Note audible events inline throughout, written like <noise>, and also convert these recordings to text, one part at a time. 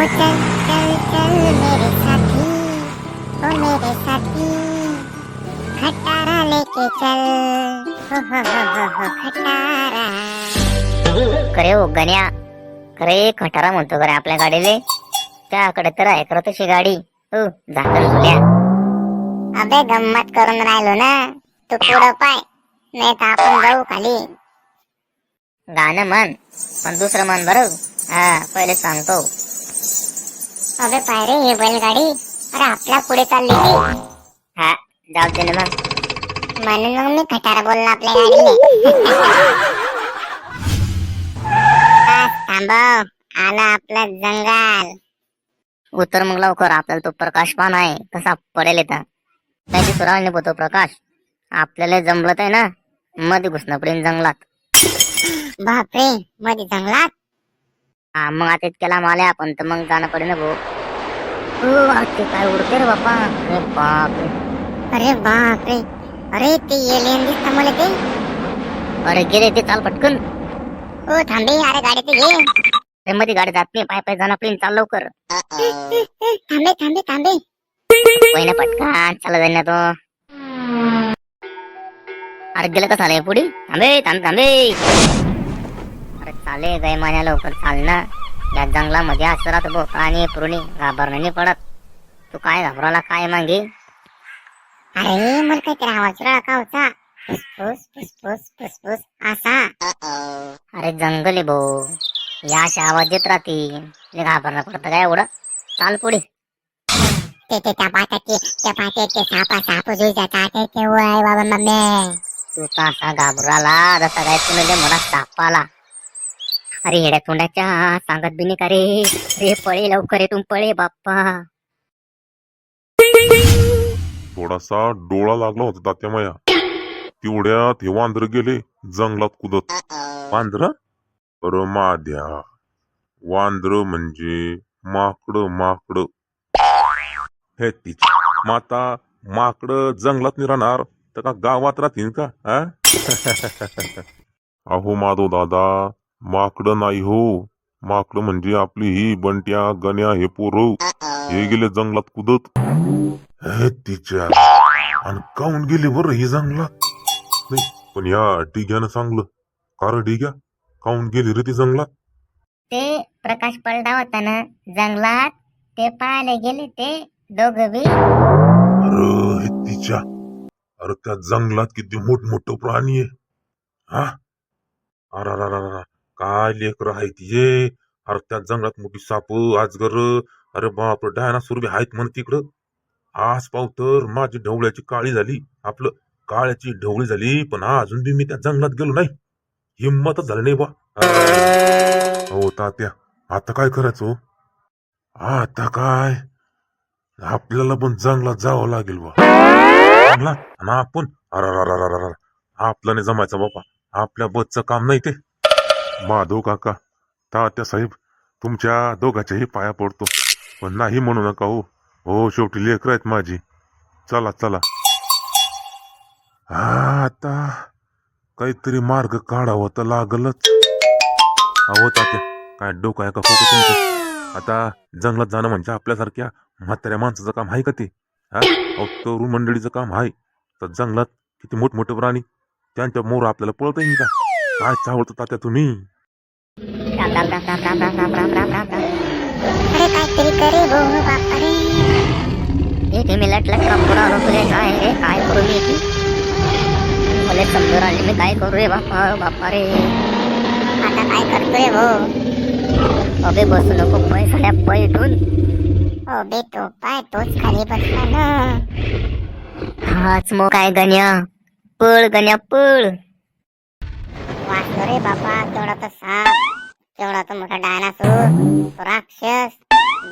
ओ चल चल चल मेरे साथी ओ मेरे साथी खटारा लेके चल हो हो हो हो हो खटारा खरे हो गण्या. खरे खटारा म्हणतो खरे आपल्या गाडीले. त्याकडे तर आहे खरं तशी गाडी. हो झाकण झुल्या अबे गंमत करून राहिलो ना. तू पुढं पाय. नाही तर आपण जाऊ खाली. गाणं म्हण पण दुसरं म्हण बरं. हा पहिले सांगतो. अबे पाय रे हे बैलगाडी. अरे आपल्या पुढे चाललेली हा जाऊ दे ना मग. म्हणून मग मी खटारा बोललो आपल्या गाडीने <laughs> थांबव आला आपलं जंगल. उतर मग लवकर. आपल्याला तो प्रकाश पान आहे. कसा पडेल येता त्याची सुरावणी होतो प्रकाश. आपल्याला जमलत आहे ना. मध्ये घुसणं पडेल जंगलात. बापरे मध्ये जंगलात? हा मग आता इतक्या आले आपण तर मग जाणं पडेल ना भाऊ. हो ते काय उडते रे बाप्पा. अरे बापरे. अरे बापरे. अरे ते एलियन दिसत मला ते. अरे गेले ते चाल पटकन. ओ थांबे अरे गाडी ते घे मध्ये गाडी जात नाही पाय पाय जाणं प्लेन चाल लवकर. थांबे थांबे थांबे. पहिला पटकन चालला जाईल ना तो. अरे गेलं कसं आलंय पुढे? थांबे थांब थांबे. अरे चाले गाय मान्या लवकर चाल ना. या जंगलामध्ये असं राहतो भो आणि पुरणी घाबरणं नाही पडत. तू काय घाबराला काय मागे? अरे मला काहीतरी आवाज का होता. फुसफुस फुसफुस फुसफुस असा. अरे जंगल आहे भाऊ या अशा आवाज येत राहते घाबरणं पडतं काय एवढं? चाल पुढे. ते ते त्या पाटाचे त्या पाट्याचे सापा साप जुई जातात. ते ते वय बाबा मम्मी. तू असा घाबराला जसा काय तुला लय मोठा साप आला अरे येड्या तोंडाच्या सांगत बी नाही का रे? रे पळे लवकर येतून पळे बाप्पा. थोडासा डोळा लागला होता तात्या माया तेवढ्यात हे वांद्र गेले जंगलात कुदत. वांद्र अरे माद्या. वांद्र म्हणजे माकड माकड. हे तिची माता माकड जंगलात नाही राहणार तर का गावात राहतील का हा? <laughs> अहो माधव दादा माकड नाही हो. माकड म्हणजे आपली ही बंट्या गण्या हे पोरं. हे गेले जंगलात कुदत. हे तिच्या. आणि काऊन गेले बरं हे जंगलात? नाही पण या डिग्यानं चांगलं कारण डिग्या काऊन गेली रे ती जंगलात? ते प्रकाश पडला होता ना जंगलात. ते पाहायला गेले ते दोघं बी. अरे हे तिच्या. अरे त्या जंगलात किती मोठमोठं प्राणी आहे. हा? अरे अरे अरे अरे, काय लेकर आहे ये अरे त्या जंगलात मोठी साप आजगर अरे बाप डायनासोर बी आहेत म्हण तिकडं. आज पाव तर माझी ढवळ्याची काळी झाली आपलं काळ्याची ढवळी झाली पण अजून बी मी त्या जंगलात गेलो नाही. हिंमतच झाली नाही बा. हो तात्या आता काय करायचो हो? आता काय? आपल्याला पण जंगलात जावं लागेल बा. जंगलात? आणि आपण? अरे आपल्याने नाही जमायचं बापा आपल्या बसचं काम नाही ते. माधव काका तात्या साहेब तुमच्या दोघाच्याही पाया पडतो. पण नाही म्हणू नका हो. हो शेवटी लेकर आहेत माझी. चला चला. हा आता काहीतरी मार्ग काढावा तर लागलच. अहो तात्या काय डोकं आहे का फोटो तुमचं? आता जंगलात जाणं म्हणजे आपल्यासारख्या म्हाताऱ्या माणसाचं काम आहे का ते? हा? तरुण मंडळीचं काम आहे. तर जंगलात किती मोठमोठे प्राणी त्यांच्या मोर आपल्याला पळत येईल का? काय चावळतं तात्या तुम्ही? राम राम राम राम राम राम राम राम राम राम राम अरे काहीतरी करे भाऊ रे. इथे मी लट तुझे काय रे काय करू मी मला समजून आले मी काय करू रे बापा बापा रे आता काय करतोय भाऊ अबे बसू नको पैसा पैठून. अबे तो पाय तोच खाली बसला ना. हाच मग काय गण्या? पळ गण्या पळ. वाचलो रे बापा तेवढा तर साप तेवढा तर मोठा डायनासोर तो राक्षस.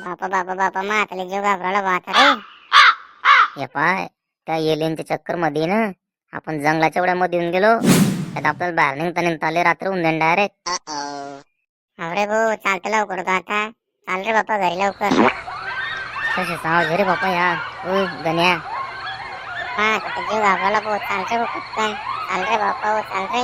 बापा बापा बापा म्हाताले जीव घाबराला वाचा रे. हे पाय त्या एलियनच्या चक्करमध्ये ना आपण जंगलाच्या एवढ्या मध्ये येऊन गेलो. त्यात आपल्याला बाहेर निघता निघता आले रात्र होऊन जाईल डायरेक्ट अरे भाऊ चालतं लवकर तो आता. चाल रे बापा घरी लवकर. कसे सांग रे बापा या. गण्या हा जीव घाबराला भाऊ चाल रे भाऊ पटकन. चाल रे बापा हो चाल रे